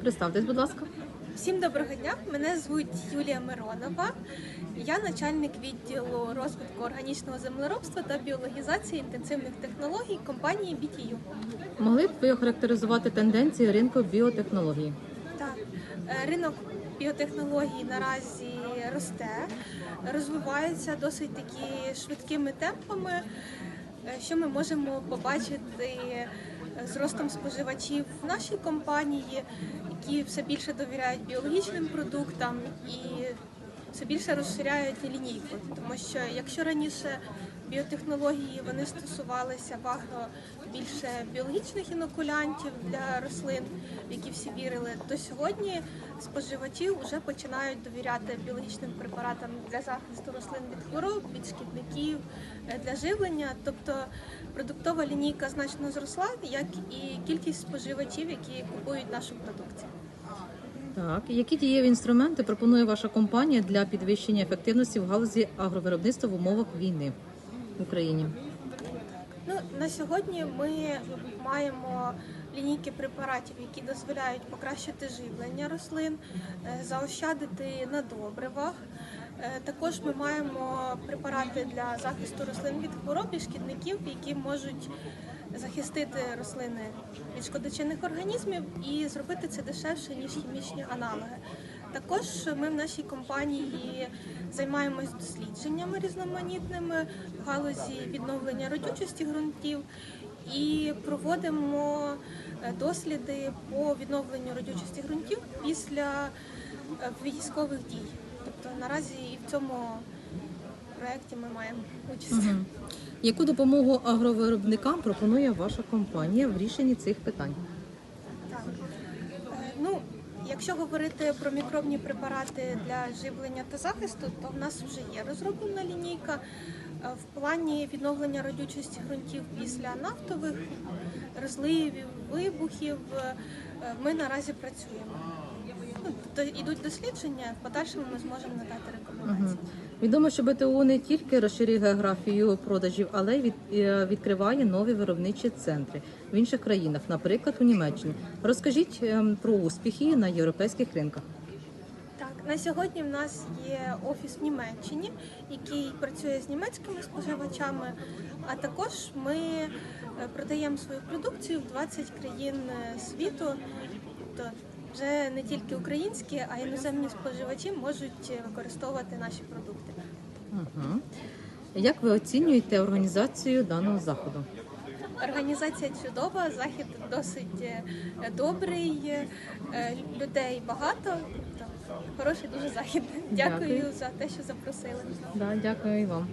Представтесь, будь ласка. Всім доброго дня. Мене звуть Юлія Миронова. Я начальник відділу розвитку органічного землеробства та біологізації інтенсивних технологій компанії BTU. Могли б ви охарактеризувати тенденції ринку біотехнологій? Так, е, ринок біотехнологій наразі росте, розвивається досить таки швидкими темпами. Е, Що ми можемо побачити е, з ростом споживачів в нашій компанії, які все більше довіряють біологічним продуктам і все більше розширяють лінійку. Тому що якщо раніше біотехнології вони стосувалися в агро більше біологічних інокулянтів для рослин, в які всі вірили, то сьогодні споживачі вже починають довіряти біологічним препаратам для захисту рослин від хвороб, від шкідників, е, для живлення. Тобто продуктова лінійка значно зросла, як і кількість споживачів, які купують нашу продукцію. Так, які дієві інструменти пропонує ваша компанія для підвищення ефективності в галузі агровиробництва в умовах війни в Україні? Ну на сьогодні ми маємо лінійки препаратів, які дозволяють покращити живлення рослин, е, заощадити на добривах. Е, Також ми маємо препарати для захисту рослин від хвороб і шкідників, які можуть захистити рослини від шкодочинних організмів і зробити це дешевше ніж хімічні аналоги. Також ми в нашій компанії займаємось дослідженнями різноманітними в галузі відновлення родючості ґрунтів і проводимо е, досліди по відновленню родючості ґрунтів після е, військових дій. Тобто наразі і в цьому проєкті ми маємо участь. Мгм. Яку допомогу агровиробникам пропонує ваша компанія в рішенні цих питань? Так. Е, Ну, якщо говорити про мікробні препарати для живлення та захисту, то в нас вже є розроблена лінійка. Е, В плані відновлення родючості ґрунтів після нафтових розливів, вибухів е, ми наразі працюємо. Ну, йдуть дослідження, в подальшому ми зможемо надати рекомендації. Відомо, що БТУ не тільки розширює географію продажів, але й е, відкриває нові виробничі центри в інших країнах, наприклад, у Німеччині. Розкажіть ем, про успіхи на європейських ринках. На сьогодні в нас є офіс в Німеччині, який працює з німецькими споживачами. А також ми е, продаємо свою продукцію в 20 країн е, світу. Вже не тільки українські, а й іноземні споживачі можуть е, використовувати наші продукти. Угу. Як ви оцінюєте організацію даного заходу? Організація чудова, захід досить е, добрий, е, людей багато. Тобто хороший дуже захід. Дякую Дякую. за те, що запросили. Да, дякую і вам.